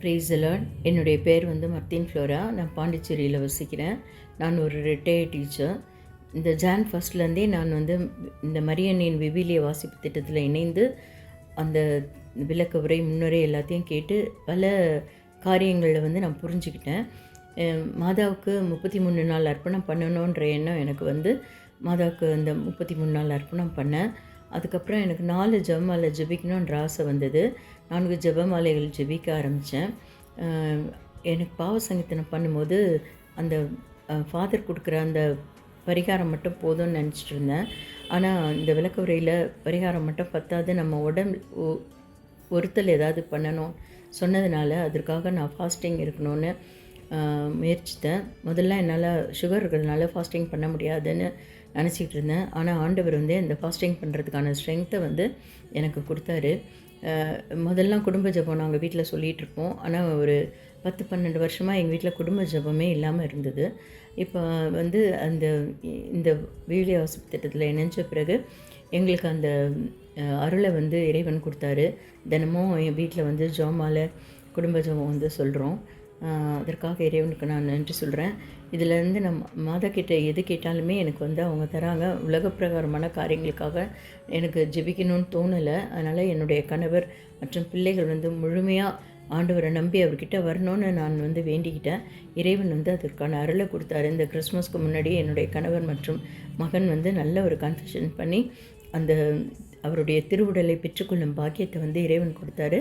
Price alert என்னுடைய பேர் வந்து மர்த்தின் ஃப்ளோரா நான் பாண்டிச்சேரியில் வசிக்கிறேன். நான் ஒரு ரிட்டையர்ட் டீச்சர் இந்த ஜான் ஃபஸ்ட்லேருந்தே நான் வந்து இந்த மரியனின் விவிலிய வாசிப்பு திட்டத்தில் இணைந்து அந்த விளக்க உரை முன்னுரை எல்லாத்தையும் கேட்டு பல காரியங்களில் வந்து நான் புரிஞ்சுக்கிட்டேன். மாதாவுக்கு முப்பத்தி மூணு நாள் அர்ப்பணம் பண்ணணுன்ற எண்ணம் எனக்கு வந்து மாதாவுக்கு அந்த முப்பத்தி மூணு நாள் அர்ப்பணம் பண்ணேன். அதுக்கப்புறம் எனக்கு நாலு ஜபமாலை ஜெபிக்கணுன்ற ஆசை வந்தது. நான்கு ஜபமாலைகள் ஜெபிக்க ஆரம்பித்தேன் எனக்கு பாவ சங்கீதனம் பண்ணும்போது அந்த ஃபாதர் கொடுக்குற அந்த பரிகாரம் மட்டும் போதும்னு நினச்சிட்டு இருந்தேன். ஆனால் இந்த விளக்க உரையில் பரிகாரம் மட்டும் பத்தாது நம்ம உடம்பு ஒ- ஒருத்தல் ஏதாவது பண்ணணும் சொன்னதுனால அதற்காக நான் ஃபாஸ்டிங் இருக்கணும்னு முயற்சித்தேன். முதல்ல என்னால் சுகர் இருக்கிறதுனால ஃபாஸ்டிங் பண்ண முடியாதுன்னு நினச்சிக்கிட்டு இருந்தேன். ஆனால் ஆண்டவர் வந்து இந்த ஃபாஸ்டிங் பண்ணுறதுக்கான ஸ்ட்ரென்த்தை வந்து எனக்கு கொடுத்தாரு. முதல்லாம் குடும்ப ஜெபம் நாங்கள் வீட்டில் சொல்லிகிட்டு இருப்போம். ஆனால் ஒரு பத்து பன்னெண்டு வருஷமாக எங்கள் வீட்டில் குடும்ப ஜெபமே இல்லாமல் இருந்தது. இப்போ வந்து அந்த இந்த வீடியோ வாசிப்பு திட்டத்தில் இணைஞ்ச பிறகு எங்களுக்கு அந்த அருளை வந்து இறைவன் கொடுத்தாரு. தினமும் என் வீட்டில் வந்து ஜோமால குடும்ப ஜெபம் வந்து சொல்கிறோம் அதற்காக இறைவனுக்கு நான் நன்றி சொல்கிறேன் இதிலேருந்து நம் மாதா கிட்ட எது கேட்டாலுமே எனக்கு வந்து அவங்க தராங்க. உலக பிரகாரமான காரியங்களுக்காக எனக்கு ஜெபிக்கணும்னு தோணலை. அதனால் என்னுடைய கணவர் மற்றும் பிள்ளைகள் வந்து முழுமையாக ஆண்டவரை நம்பி அவர்கிட்ட வரணும்னு நான் வந்து வேண்டிக்கிட்டேன். இறைவன் வந்து அதற்கான அருளை கொடுத்தாரு. இந்த கிறிஸ்மஸ்க்கு முன்னாடி என்னுடைய கணவர் மற்றும் மகன் வந்து நல்ல ஒரு கன்ஃபெஷன் பண்ணி அந்த அவருடைய திருவுடலை பெற்றுக்கொள்ளும் பாக்கியத்தை வந்து இறைவன் கொடுத்தாரு.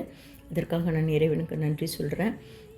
அதற்காக நான் இறைவனுக்கு நன்றி சொல்கிறேன்